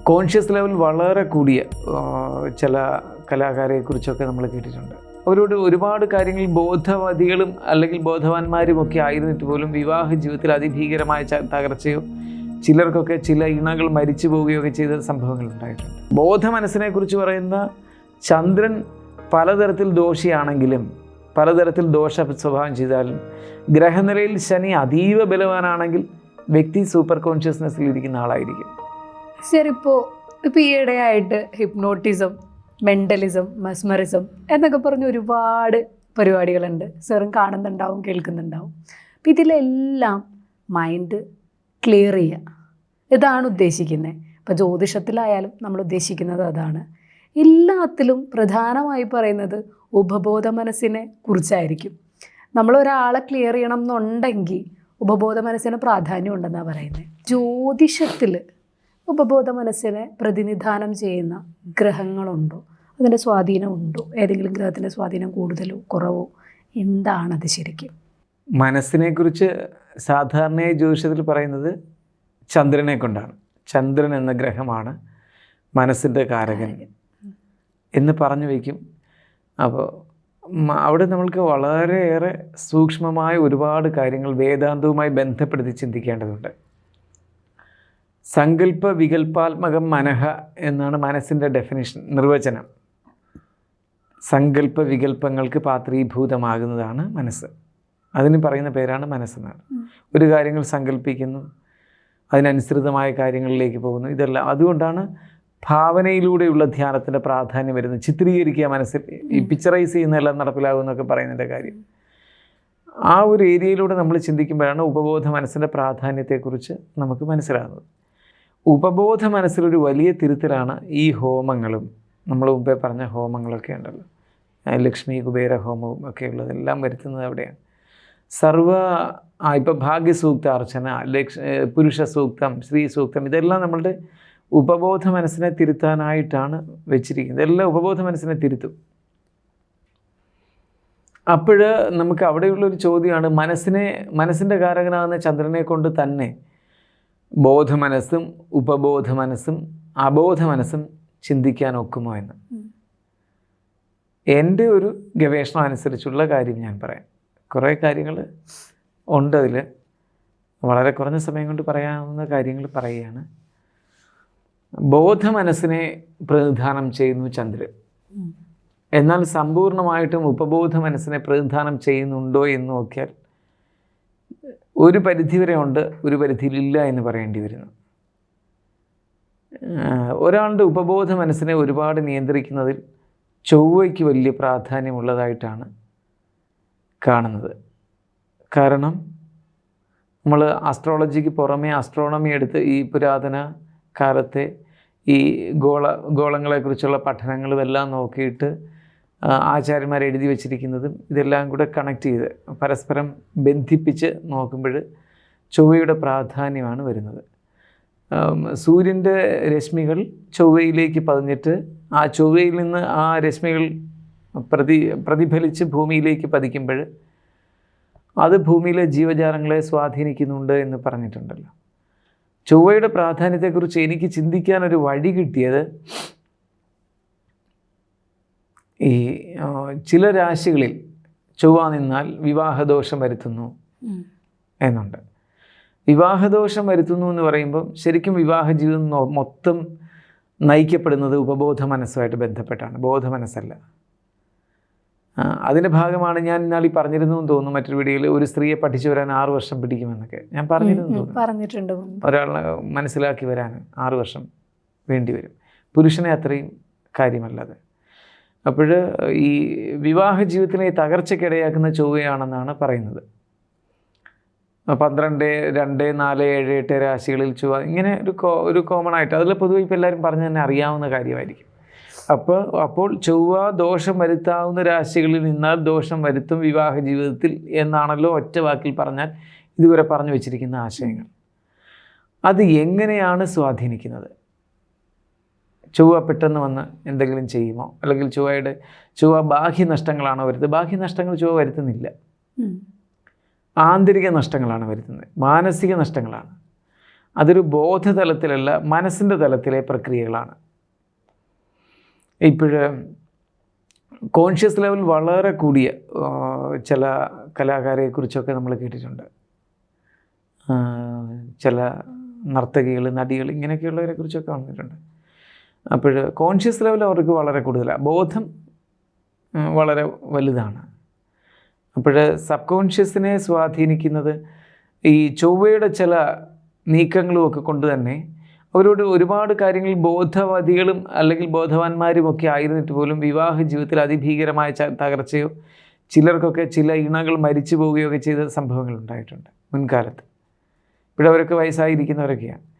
Conscious level വളരെ കൂടിയ ചില കലാകാരെക്കുറിച്ചൊക്കെ നമ്മൾ കേട്ടിട്ടുണ്ട്. അവരോട് ഒരുപാട് കാര്യങ്ങൾ ബോധവതികളും അല്ലെങ്കിൽ ബോധവാന്മാരും ഒക്കെ ആയിരുന്നിട്ട് പോലും വിവാഹ ജീവിതത്തിൽ അതിഭീകരമായ തകർച്ചയോ ചിലർക്കൊക്കെ ചില ഇണകൾ മരിച്ചു പോവുകയോ ഒക്കെ ചെയ്ത സംഭവങ്ങൾ ഉണ്ടായിട്ടുണ്ട്. ബോധ മനസ്സിനെ കുറിച്ച് പറയുന്ന ചന്ദ്രൻ പലതരത്തിൽ ദോഷിയാണെങ്കിലും പലതരത്തിൽ ദോഷ സ്വഭാവം ചെയ്താലും ഗ്രഹനിലയിൽ ശനി അതീവ ബലവാനാണെങ്കിൽ വ്യക്തി സൂപ്പർ കോൺഷ്യസ്നെസ്സിൽ ഇരിക്കുന്ന ആളായിരിക്കും. സർ ഇപ്പോൾ ഇപ്പോൾ ഈയിടെയായിട്ട് ഹിപ്നോട്ടിസം മെന്റലിസം മെസ്മറിസം എന്നൊക്കെ പറഞ്ഞ് ഒരുപാട് പരിപാടികളുണ്ട്. സാറും കാണുന്നുണ്ടാവും കേൾക്കുന്നുണ്ടാവും. അപ്പം ഇതിലെല്ലാം മൈൻഡ് ക്ലിയർ ചെയ്യുക ഇതാണ് ഉദ്ദേശിക്കുന്നത് ഇപ്പോൾ ജ്യോതിഷത്തിലായാലും നമ്മൾ ഉദ്ദേശിക്കുന്നത് അതാണ്. എല്ലാത്തിലും പ്രധാനമായി പറയുന്നത് ഉപബോധ മനസ്സിനെ കുറിച്ചായിരിക്കും. നമ്മൾ ഒരാളെ ക്ലിയർ ചെയ്യണം എന്നുണ്ടെങ്കിൽ ഉപബോധ മനസ്സിന് പ്രാധാന്യം ഉണ്ടെന്നാണ് പറയുന്നത് ജ്യോതിഷത്തിൽ ഉപബോധ മനസ്സിനെ പ്രതിനിധാനം ചെയ്യുന്ന ഗ്രഹങ്ങളുണ്ടോ? അതിന്റെ സ്വാധീനമുണ്ടോ? ഏതെങ്കിലും ഗ്രഹത്തിന്റെ സ്വാധീനം കൂടുതലോ കുറവോ? എന്താണത് ശരിക്കും? മനസ്സിനെക്കുറിച്ച് സാധാരണയായി ജ്യോതിഷത്തിൽ പറയുന്നത് ചന്ദ്രനെ കൊണ്ടാണ്. ചന്ദ്രൻ എന്ന ഗ്രഹമാണ് മനസ്സിന്റെ കാരകൻ. എന്ന് പറഞ്ഞു വയ്ക്കും. അപ്പോൾ അവിടെ നമ്മൾക്ക് വളരെയേറെ സൂക്ഷ്മമായ ഒരുപാട് കാര്യങ്ങൾ വേദാന്തവുമായി ബന്ധപ്പെടുത്തി ചിന്തിക്കേണ്ടതുണ്ട്. സങ്കല്പ വികല്പാത്മകം മനഃ എന്നാണ് മനസ്സിന്റെ ഡെഫിനിഷൻ നിർവചനം. സങ്കല്പ വികല്പങ്ങൾക്ക് പാത്രീഭൂതമാകുന്നതാണ് മനസ്സ്. അതിന് പറയുന്ന പേരാണ് മനസ്സെന്നാണ് ഒരു കാര്യങ്ങൾ സങ്കല്പിക്കുന്നു അതിനനുസൃതമായ കാര്യങ്ങളിലേക്ക് പോകുന്നു ഇതെല്ലാം. അതുകൊണ്ടാണ് ഭാവനയിലൂടെയുള്ള ധ്യാനത്തിന്റെ പ്രാധാന്യം വരുന്നത്. ചിത്രീകരിക്കുക മനസ്സിൽ ഈ പിക്ചറൈസ് ചെയ്യുന്നതെല്ലാം നടപ്പിലാകുമെന്നൊക്കെ പറയുന്നതിന്റെ കാര്യം. ആ ഒരു ഏരിയയിലൂടെ നമ്മൾ ചിന്തിക്കുമ്പോഴാണ് ഉപബോധ മനസ്സിന്റെ പ്രാധാന്യത്തെക്കുറിച്ച് നമുക്ക് മനസ്സിലാകുന്നത്. ഉപബോധ മനസ്സിലൊരു വലിയ തിരുത്തലാണ് ഈ ഹോമങ്ങളും. നമ്മൾ മുമ്പേ പറഞ്ഞ ഹോമങ്ങളൊക്കെ ഉണ്ടല്ലോ. ലക്ഷ്മി കുബേര ഹോമവും ഒക്കെ ഉള്ളതെല്ലാം വരുത്തുന്നത് അവിടെയാണ്. സർവ ആ ഇപ്പം ഭാഗ്യസൂക്ത അർച്ചന ലക്ഷ പുരുഷ സൂക്തം സ്ത്രീ സൂക്തം ഇതെല്ലാം നമ്മളുടെ ഉപബോധ മനസ്സിനെ തിരുത്താനായിട്ടാണ് വെച്ചിരിക്കുന്നത്. എല്ലാം ഉപബോധ മനസ്സിനെ തിരുത്തും. അപ്പോൾ നമുക്ക് അവിടെയുള്ളൊരു ചോദ്യമാണ് മനസ്സിനെ മനസ്സിന്റെ കാരകനാകുന്ന ചന്ദ്രനെ കൊണ്ട് തന്നെ ബോധ മനസ്സും ഉപബോധ മനസ്സും അബോധ മനസ്സും ചിന്തിക്കാൻ ഒക്കുമോ എന്ന് എന്റെ ഒരു ഗവേഷണം അനുസരിച്ചുള്ള കാര്യം ഞാൻ പറയാം. കുറേ കാര്യങ്ങൾ ഉണ്ട് അതിൽ. വളരെ കുറഞ്ഞ സമയം കൊണ്ട് പറയാവുന്ന കാര്യങ്ങൾ പറയുകയാണ്. ബോധ മനസ്സിനെ പ്രതിനിധാനം ചെയ്യുന്നു ചന്ദ്രൻ. എന്നാൽ സമ്പൂർണമായിട്ടും ഉപബോധ മനസ്സിനെ പ്രതിനിധാനം ചെയ്യുന്നുണ്ടോ എന്ന് നോക്കിയാൽ ഒരു പരിധിവരെ ഉണ്ട് ഒരു പരിധിയിലില്ല എന്ന് പറയേണ്ടി വരുന്നു. ഒരാളുടെ ഉപബോധ മനസ്സിനെ ഒരുപാട് നിയന്ത്രിക്കുന്നതിൽ ചൊവ്വയ്ക്ക് വലിയ പ്രാധാന്യമുള്ളതായിട്ടാണ് കാണുന്നത്. കാരണം നമ്മൾ ആസ്ട്രോളജിക്ക് പുറമേ ആസ്ട്രോണമി എടുത്ത് ഈ പുരാതന കാലത്തെ ഈ ഗോള ഗോളങ്ങളെക്കുറിച്ചുള്ള പഠനങ്ങളും എല്ലാം നോക്കിയിട്ട് ആചാര്യന്മാർ എഴുതി വച്ചിരിക്കുന്നതും ഇതെല്ലാം കൂടെ കണക്ട് ചെയ്ത് പരസ്പരം ബന്ധിപ്പിച്ച് നോക്കുമ്പോൾ ചൊവ്വയുടെ പ്രാധാന്യമാണ് വരുന്നത്. സൂര്യന്റെ രശ്മികൾ ചൊവ്വയിലേക്ക് പതിഞ്ഞിട്ട് ആ ചൊവ്വയിൽ നിന്ന് ആ രശ്മികൾ പ്രതി പ്രതിഫലിച്ച് ഭൂമിയിലേക്ക് പതിക്കുമ്പോൾ അത് ഭൂമിയിലെ ജീവജാലങ്ങളെ സ്വാധീനിക്കുന്നുണ്ട് എന്ന് പറഞ്ഞിട്ടുണ്ടല്ലോ. ചൊവ്വയുടെ പ്രാധാന്യത്തെക്കുറിച്ച് എനിക്ക് ചിന്തിക്കാനൊരു വഴി കിട്ടിയത് ഈ ചില രാശികളിൽ ചൊവ്വ നിന്നാൽ വിവാഹദോഷം വരുത്തുന്നു എന്നുണ്ട്. വിവാഹദോഷം വരുത്തുന്നു എന്ന് പറയുമ്പം ശരിക്കും വിവാഹ ജീവിതം മൊത്തം നയിക്കപ്പെടുന്നത് ഉപബോധ മനസ്സുമായിട്ട് ബന്ധപ്പെട്ടാണ്. ബോധ മനസ്സല്ല. അതിന്റെ ഭാഗമാണ് ഞാൻ ഇന്നാളി പറഞ്ഞിരുന്നു എന്ന് തോന്നുന്നു മറ്റൊരു വീഡിയോയിൽ ഒരു സ്ത്രീയെ പഠിച്ചു വരാൻ ആറ് വർഷം പിടിക്കുമെന്നൊക്കെ. ഞാൻ പറഞ്ഞിരുന്നു പറഞ്ഞിട്ടുണ്ട്. ഒരാളെ മനസ്സിലാക്കി വരാൻ ആറ് വർഷം വേണ്ടി വരും. പുരുഷനെ അത്രയും കാര്യമല്ലത് അപ്പോൾ ഈ വിവാഹ ജീവിതത്തിനെ തകർച്ചയ്ക്കിടയാക്കുന്ന ചൊവ്വയാണെന്നാണ് പറയുന്നത്. പന്ത്രണ്ട് രണ്ട് നാല് ഏഴ് എട്ട് രാശികളിൽ ചൊവ്വ ഇങ്ങനെ ഒരു കോ ഒരു കോമൺ ആയിട്ട് അതിൽ പൊതുവെ ഇപ്പോൾ എല്ലാവരും പറഞ്ഞു തന്നെ അറിയാവുന്ന കാര്യമായിരിക്കും. അപ്പോൾ അപ്പോൾ ചൊവ്വ ദോഷം വരുത്താവുന്ന രാശികളിൽ നിന്നാൽ ദോഷം വരുത്തും വിവാഹ ജീവിതത്തിൽ എന്നാണല്ലോ ഒറ്റ വാക്കിൽ പറഞ്ഞാൽ ഇതുവരെ പറഞ്ഞു വെച്ചിരിക്കുന്ന ആശയങ്ങൾ. അത് എങ്ങനെയാണ് സ്വാധീനിക്കുന്നത്? ചൊവ്വ പെട്ടെന്ന് വന്ന് എന്തെങ്കിലും ചെയ്യുമോ? അല്ലെങ്കിൽ ചൊവ്വയുടെ ചൊവ്വ ബാഹ്യ നഷ്ടങ്ങളാണോ വരുത്തുന്നത് ബാഹ്യ നഷ്ടങ്ങൾ ചൊവ്വ വരുത്തുന്നില്ല. ആന്തരിക നഷ്ടങ്ങളാണ് വരുത്തുന്നത്. മാനസിക നഷ്ടങ്ങളാണ്. അതൊരു ബോധതലത്തിലല്ല മനസ്സിന്റെ തലത്തിലെ പ്രക്രിയകളാണ്. ഇപ്പോഴ് കോൺഷ്യസ് ലെവൽ വളരെ കൂടിയ ചില കലാകാരെക്കുറിച്ചൊക്കെ നമ്മൾ കേട്ടിട്ടുണ്ട്. ചില നർത്തകികൾ നടികൾ ഇങ്ങനെയൊക്കെയുള്ളവരെ കുറിച്ചൊക്കെ വന്നിട്ടുണ്ട്. അപ്പോൾ കോൺഷ്യസ് ലെവൽ അവർക്ക് വളരെ കൂടുതലാണ് ബോധം വളരെ വലുതാണ്. അപ്പോൾ സബ് കോൺഷ്യസിനെ സ്വാധീനിക്കുന്നത് ഈ ചൊവ്വയുടെ ചില നീക്കങ്ങളും ഒക്കെ കൊണ്ട് തന്നെ അവരോട് ഒരുപാട് കാര്യങ്ങൾ ബോധവതികളും അല്ലെങ്കിൽ ബോധവാന്മാരും ഒക്കെ ആയിരുന്നിട്ട് പോലും വിവാഹ ജീവിതത്തിൽ അതിഭീകരമായ തകർച്ചയോ ചിലർക്കൊക്കെ ചില ഇണകൾ മരിച്ചു പോവുകയോ ഒക്കെ ചെയ്ത സംഭവങ്ങൾ ഉണ്ടായിട്ടുണ്ട് മുൻകാലത്ത്. ഇപ്പോഴവരൊക്കെ വയസ്സായിരിക്കുന്നവരൊക്കെയാണ്.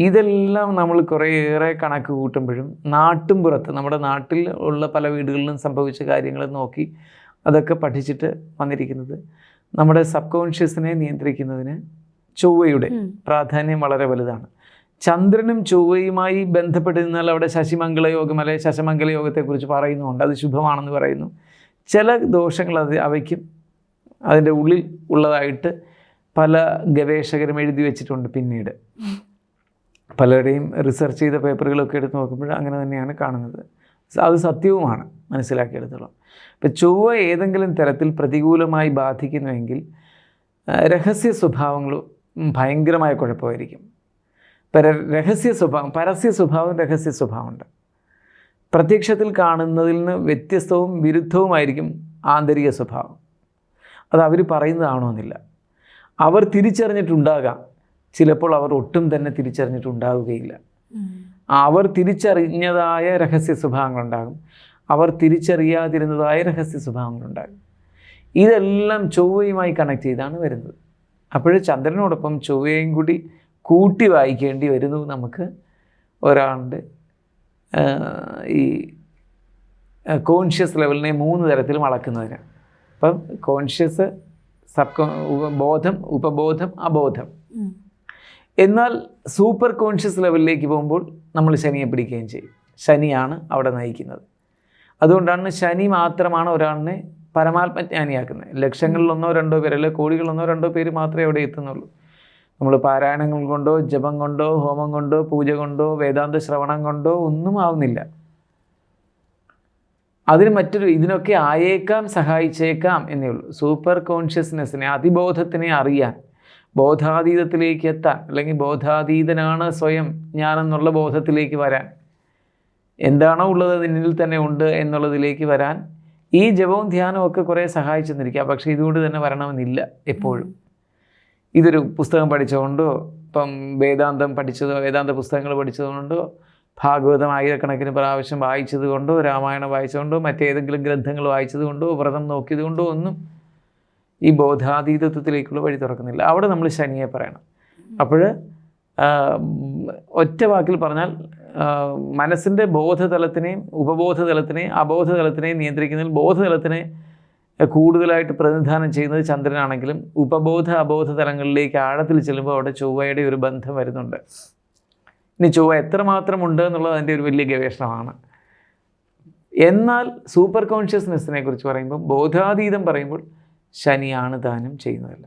ഇതെല്ലാം നമ്മൾ കുറേയേറെ കണക്ക് കൂട്ടുമ്പോഴും നാട്ടും പുറത്ത് നമ്മുടെ നാട്ടിൽ ഉള്ള പല വീടുകളിലും സംഭവിച്ച കാര്യങ്ങൾ നോക്കി അതൊക്കെ പഠിച്ചിട്ട് വന്നിരിക്കുന്നത് നമ്മുടെ സബ് കോൺഷ്യസിനെ നിയന്ത്രിക്കുന്നതിന് ചൊവ്വയുടെ പ്രാധാന്യം വളരെ വലുതാണ്. ചന്ദ്രനും ചൊവ്വയുമായി ബന്ധപ്പെട്ടിരുന്നാൽ അവിടെ ശശിമംഗള യോഗം അല്ലെങ്കിൽ ശശമംഗല യോഗത്തെക്കുറിച്ച് പറയുന്നുണ്ട്. അത് ശുഭമാണെന്ന് പറയുന്നു. ചില ദോഷങ്ങൾ അത് അവയ്ക്കും അതിന്റെ ഉള്ളിൽ ഉള്ളതായിട്ട് പല ഗവേഷകരും എഴുതി വെച്ചിട്ടുണ്ട് പിന്നീട്. പലരുടെയും റിസർച്ച് ചെയ്ത പേപ്പറുകളൊക്കെ എടുത്ത് നോക്കുമ്പോൾ അങ്ങനെ തന്നെയാണ് കാണുന്നത്. അത് സത്യവുമാണ് മനസ്സിലാക്കിയെടുത്തോളം. ഇപ്പം ചൊവ്വ ഏതെങ്കിലും തരത്തിൽ പ്രതികൂലമായി ബാധിക്കുന്നുവെങ്കിൽ രഹസ്യ സ്വഭാവങ്ങൾ ഭയങ്കരമായ കുഴപ്പമായിരിക്കും. പര രഹസ്യ സ്വഭാവം പരസ്യ സ്വഭാവം രഹസ്യ സ്വഭാവമുണ്ട്. പ്രത്യക്ഷത്തിൽ കാണുന്നതിൽ നിന്ന് വ്യത്യസ്തവും വിരുദ്ധവുമായിരിക്കും ആന്തരിക സ്വഭാവം. അത് അവർ പറയുന്നതാണോ എന്നില്ല അവർ തിരിച്ചറിഞ്ഞിട്ടുണ്ടാകാം. ചിലപ്പോൾ അവർ ഒട്ടും തന്നെ തിരിച്ചറിഞ്ഞിട്ടുണ്ടാവുകയില്ല. അവർ തിരിച്ചറിഞ്ഞതായ രഹസ്യ സ്വഭാവങ്ങളുണ്ടാകും. അവർ തിരിച്ചറിയാതിരുന്നതായ രഹസ്യ സ്വഭാവങ്ങളുണ്ടാകും. ഇതെല്ലാം ചൊവ്വയുമായി കണക്ട് ചെയ്താണ് വരുന്നത്. അപ്പോൾ ചന്ദ്രനോടൊപ്പം ചൊവ്വയും കൂടി കൂട്ടി വായിക്കേണ്ടി വരുന്നു നമുക്ക് ഒരാളുടെ ഈ കോൺഷ്യസ് ലെവലിനെ മൂന്ന് തരത്തിലും അളക്കുന്നതിന് അപ്പം കോൺഷ്യസ് സബ് ബോധം ഉപബോധം അബോധം. എന്നാൽ സൂപ്പർ കോൺഷ്യസ് ലെവലിലേക്ക് പോകുമ്പോൾ നമ്മൾ ശനിയെ പിടിക്കുകയും ചെയ്യും. ശനിയാണ് അവിടെ നയിക്കുന്നത്. അതുകൊണ്ടാണ് ശനി മാത്രമാണ് ഒരാളിനെ പരമാത്മജ്ഞാനിയാക്കുന്നത്. ലക്ഷങ്ങളിലൊന്നോ രണ്ടോ പേര് അല്ലെങ്കിൽ കോടികളൊന്നോ രണ്ടോ പേര് മാത്രമേ അവിടെ എത്തുന്നുള്ളൂ. നമ്മൾ പാരായണങ്ങൾ കൊണ്ടോ ജപം കൊണ്ടോ ഹോമം കൊണ്ടോ പൂജ കൊണ്ടോ വേദാന്ത ശ്രവണം കൊണ്ടോ ഒന്നും ആവുന്നില്ല. അതിന് മറ്റൊരു ഇതിനൊക്കെ ആയേക്കാം സഹായിച്ചേക്കാം എന്നേ ഉള്ളൂ. സൂപ്പർ കോൺഷ്യസ്നെസ്സിനെ അതിബോധത്തിനെ അറിയാൻ ബോധാതീതത്തിലേക്ക് എത്താൻ അല്ലെങ്കിൽ ബോധാതീതനാണ് സ്വയം ഞാനെന്നുള്ള ബോധത്തിലേക്ക് വരാൻ. എന്താണോ ഉള്ളത് നിന്നിൽ തന്നെ ഉണ്ട് എന്നുള്ളതിലേക്ക് വരാൻ. ഈ ജപവും ധ്യാനവും ഒക്കെ കുറേ സഹായിച്ചെന്നിരിക്കുക പക്ഷേ ഇതുകൊണ്ട് തന്നെ വരണമെന്നില്ല എപ്പോഴും. ഇതൊരു പുസ്തകം പഠിച്ചതുകൊണ്ടോ ഇപ്പം വേദാന്തം പഠിച്ചതോ വേദാന്ത പുസ്തകങ്ങൾ പഠിച്ചതുകൊണ്ടോ ഭാഗവതം ആയിരക്കണക്കിന് പ്രാവശ്യം വായിച്ചത് കൊണ്ടോ രാമായണം വായിച്ചതുകൊണ്ടോ മറ്റേതെങ്കിലും ഗ്രന്ഥങ്ങൾ വായിച്ചത് കൊണ്ടോ വ്രതം നോക്കിയത് കൊണ്ടോ ഒന്നും ഈ ബോധാതീതത്വത്തിലേക്കുള്ള വഴി തുറക്കുന്നില്ല. അവിടെ നമ്മൾ ശനിയെ പറയണം. അപ്പോൾ ഒറ്റ വാക്കിൽ പറഞ്ഞാൽ മനസ്സിന്റെ ബോധതലത്തിനെയും ഉപബോധതലത്തിനെയും അബോധതലത്തിനെയും നിയന്ത്രിക്കുന്നതിൽ ബോധതലത്തിനെ കൂടുതലായിട്ട് പ്രതിനിധാനം ചെയ്യുന്നത് ചന്ദ്രനാണെങ്കിലും ഉപബോധ അബോധ തലങ്ങളിലേക്ക് ആഴത്തിൽ ചെല്ലുമ്പോൾ അവിടെ ചൊവ്വയുടെ ഒരു ബന്ധം വരുന്നുണ്ട്. ഇനി ചൊവ്വ എത്രമാത്രം ഉണ്ട് എന്നുള്ളത് അതിന്റെ ഒരു വലിയ ഗവേഷണമാണ്. എന്നാൽ സൂപ്പർ കോൺഷ്യസ്നെസ്സിനെ കുറിച്ച് പറയുമ്പോൾ ബോധാതീതം പറയുമ്പോൾ ശനിയാണ് ദാനം ചെയ്യുന്നതല്ല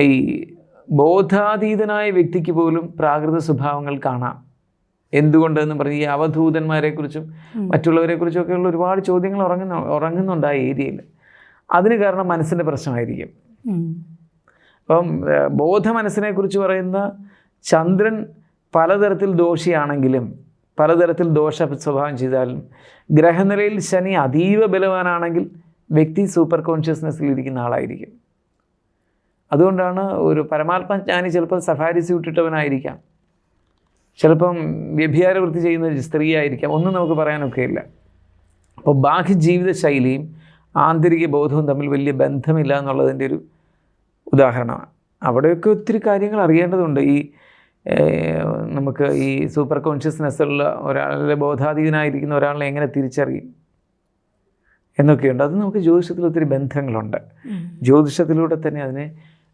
ഈ ബോധാതീതനായ വ്യക്തിക്ക് പോലും പ്രാകൃത സ്വഭാവങ്ങൾ കാണാം. എന്തുകൊണ്ടെന്ന് പറഞ്ഞ് ഈ അവധൂതന്മാരെക്കുറിച്ചും മറ്റുള്ളവരെക്കുറിച്ചും ഉള്ള ഒരുപാട് ചോദ്യങ്ങൾ ഉറങ്ങുന്ന ഉറങ്ങുന്നുണ്ട് ആ ഏരിയയിൽ. അതിന് കാരണം മനസ്സിന്റെ പ്രശ്നമായിരിക്കും. അപ്പം ബോധ മനസ്സിനെക്കുറിച്ച് പറയുന്ന ചന്ദ്രൻ പലതരത്തിൽ ദോഷിയാണെങ്കിലും പലതരത്തിൽ ദോഷ സ്വഭാവം ചെയ്താലും ഗ്രഹനിലയിൽ ശനി അതീവ ബലവാനാണെങ്കിൽ വ്യക്തി സൂപ്പർ കോൺഷ്യസ്നെസ്സിൽ ഇരിക്കുന്ന ആളായിരിക്കും. അതുകൊണ്ടാണ് ഒരു പരമാത്മ ജ്ഞാനി ചിലപ്പോൾ സഫാരി സൂട്ടിട്ടവനായിരിക്കാം ചിലപ്പം വ്യഭിചാര വൃത്തി ചെയ്യുന്ന സ്ത്രീ ആയിരിക്കാം ഒന്നും നമുക്ക് പറയാനൊക്കെയില്ല അപ്പോൾ ബാഹ്യ ജീവിത ശൈലിയും ആന്തരിക ബോധവും തമ്മിൽ വലിയ ബന്ധമില്ല എന്നുള്ളതിന്റെ ഒരു ഉദാഹരണമാണ്. അവിടെയൊക്കെ ഒത്തിരി കാര്യങ്ങൾ അറിയേണ്ടതുണ്ട്. ഈ നമുക്ക് ഈ സൂപ്പർ കോൺഷ്യസ്നെസ്സുള്ള ഒരാളെ ഒരാളുടെ ബോധാതീതനായിരിക്കുന്ന ഒരാളെ എങ്ങനെ തിരിച്ചറിയും? എന്നൊക്കെയുണ്ട്. അത് നമുക്ക് ജ്യോതിഷത്തിൽ ഒത്തിരി ബന്ധങ്ങളുണ്ട്. ജ്യോതിഷത്തിലൂടെ തന്നെ അതിനെ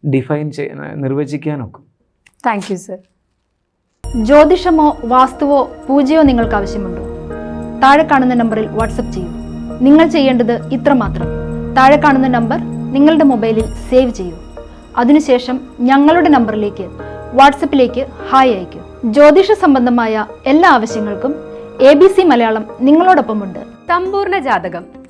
ഡിഫൈൻ ചെയ്യാൻ നിർവചിക്കാനൊക്കും. താങ്ക് യു സർ ജ്യോതിഷമോ വാസ്തുവോ പൂജയോ നിങ്ങൾക്ക് ആവശ്യമുണ്ടോ? താഴെ കാണുന്ന നമ്പറിൽ വാട്സപ്പ് ചെയ്യൂ. നിങ്ങൾ ചെയ്യേണ്ടത് ഇത്രമാത്രം താഴെ കാണുന്ന നമ്പർ നിങ്ങളുടെ മൊബൈലിൽ സേവ് ചെയ്യൂ. അതിനുശേഷം ഞങ്ങളുടെ നമ്പറിലേക്ക് വാട്സപ്പിലേക്ക് ഹായ് അയക്കൂ. ജ്യോതിഷ സംബന്ധമായ എല്ലാ ആവശ്യങ്ങൾക്കും എ ബി സി മലയാളം നിങ്ങളോടൊപ്പമുണ്ട്. സമ്പൂർണ ജാതകം.